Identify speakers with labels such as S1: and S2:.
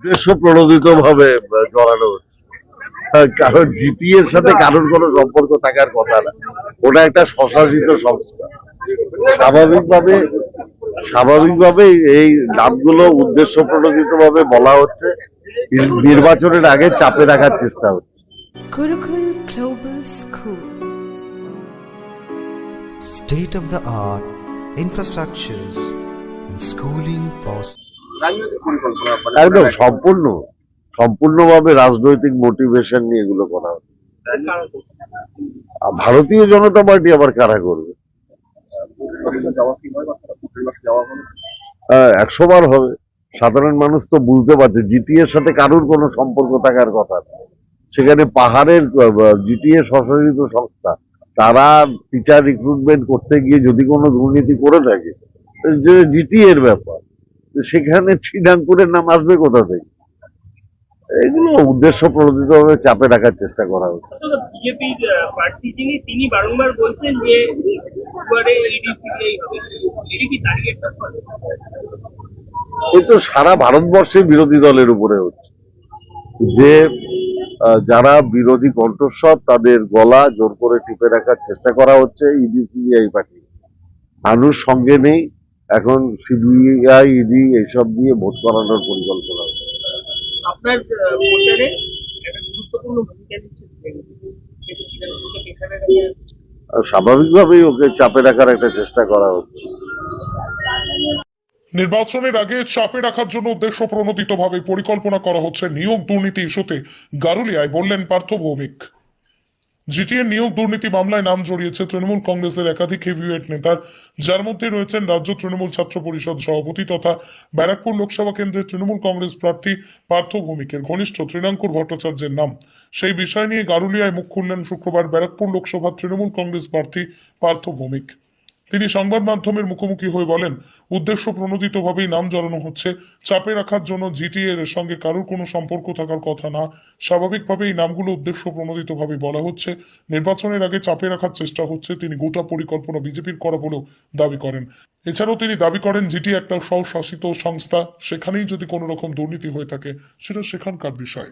S1: উদ্দেশ্য প্রণোদিত ভাবে জড়ানো হচ্ছে। কারণ জিটিএ এর সাথে কারোর কোনো সম্পর্ক থাকার কথা না। ওটা একটা স্বশাসিত সংস্থা। স্বাভাবিকভাবে স্বাভাবিকভাবে এই নামগুলো উদ্দেশ্য প্রণোদিত ভাবে বলা হচ্ছে। নির্বাচনের আগে চাপে রাখার চেষ্টা হচ্ছে।
S2: Gurukul Global School.
S3: state of the art infrastructures and schooling for
S1: একদম সম্পূর্ণ সম্পূর্ণভাবে রাজনৈতিক মোটিভেশন নিয়ে এগুলো করা হচ্ছে ভারতীয় জনতা পার্টি আবার কারা করবে? একশো বার হবে। সাধারণ মানুষ তো বুঝতে পারছে জিটিএ এর সাথে কারোর কোনো সম্পর্ক থাকার কথা সেখানে পাহাড়ের জিটিএ স্বশাসিত সংস্থা তারা টিচার রিক্রুটমেন্ট করতে গিয়ে যদি কোনো দুর্নীতি করে থাকে যে জিটিএ এর ব্যাপার। সেখানে শ্রীরামপুরের নাম আসবে কোথা থেকে? এগুলো উদ্দেশ্য প্রণোদিত ভাবে চাপে রাখার চেষ্টা করা হচ্ছে।
S4: তিনি বারংবার বলছেন যে
S1: এই তো সারা ভারতবর্ষে বিরোধী দলের উপরে হচ্ছে। যে যারা বিরোধী কণ্ঠস্বর তাদের গলা জোর করে টিপে রাখার চেষ্টা করা হচ্ছে ইডি সিবিআই পার্টি। মানুষ সঙ্গে নেই এখন সিবিআই ইডি এইসব দিয়ে ভোট করানোর পরিকল্পনা
S4: আপনার প্রচারে গুরুত্বপূর্ণ ভূমিকা
S1: স্বাভাবিকভাবেই ওকে চাপে রাখার একটা চেষ্টা করা হচ্ছে।
S5: নির্বাচনের আগে চাপে রাখার জন্য উদ্দেশ্য প্রণোদিতভাবে পরিকল্পনা করা হচ্ছে নিয়োগ দুর্নীতি ইস্যুতে। গারুলিয়ায় বললেন পার্থ ভৌমিক। জিটিএর নিয়োগ দুর্নীতি মামলায় নাম জড়িয়েছে তৃণমূল কংগ্রেসের একাধিক হেভিওয়েট নেতার, যার মধ্যে রয়েছেন রাজ্য তৃণমূল ছাত্র পরিষদ সভাপতি তথা ব্যারাকপুর লোকসভা কেন্দ্রের তৃণমূল কংগ্রেস প্রার্থী পার্থ ভৌমিকের ঘনিষ্ঠ তৃণাঙ্কুর ভট্টাচার্যের নাম। সেই বিষয় নিয়ে গারুলিয়ায় মুখ খুললেন শুক্রবার ব্যারাকপুর লোকসভা তৃণমূল কংগ্রেস প্রার্থী পার্থ ভৌমিক। তিনি সংবাদ মাধ্যমের মুখোমুখি হয়ে বলেন, উদ্দেশ্য প্রণোদিতভাবেই নাম জড়ানো হচ্ছে। চাপে রাখার জন্য জিটিএ এর সঙ্গে কারোর কোনো সম্পর্ক থাকার কথা না। স্বাভাবিকভাবে এই নামগুলো উদ্দেশ্য প্রণোদিতভাবে বলা হচ্ছে। নির্বাচনের আগে চাপে রাখার চেষ্টা হচ্ছে, তিনি গোটা পরিকল্পনা বিজেপির করা বলেও দাবি করেন। এছাড়াও তিনি দাবি করেন জিটি একটা স্বশাসিত সংস্থা, সেখানেই যদি কোনো রকম দুর্নীতি হয়ে থাকে, সেটা সেখানকার বিষয়।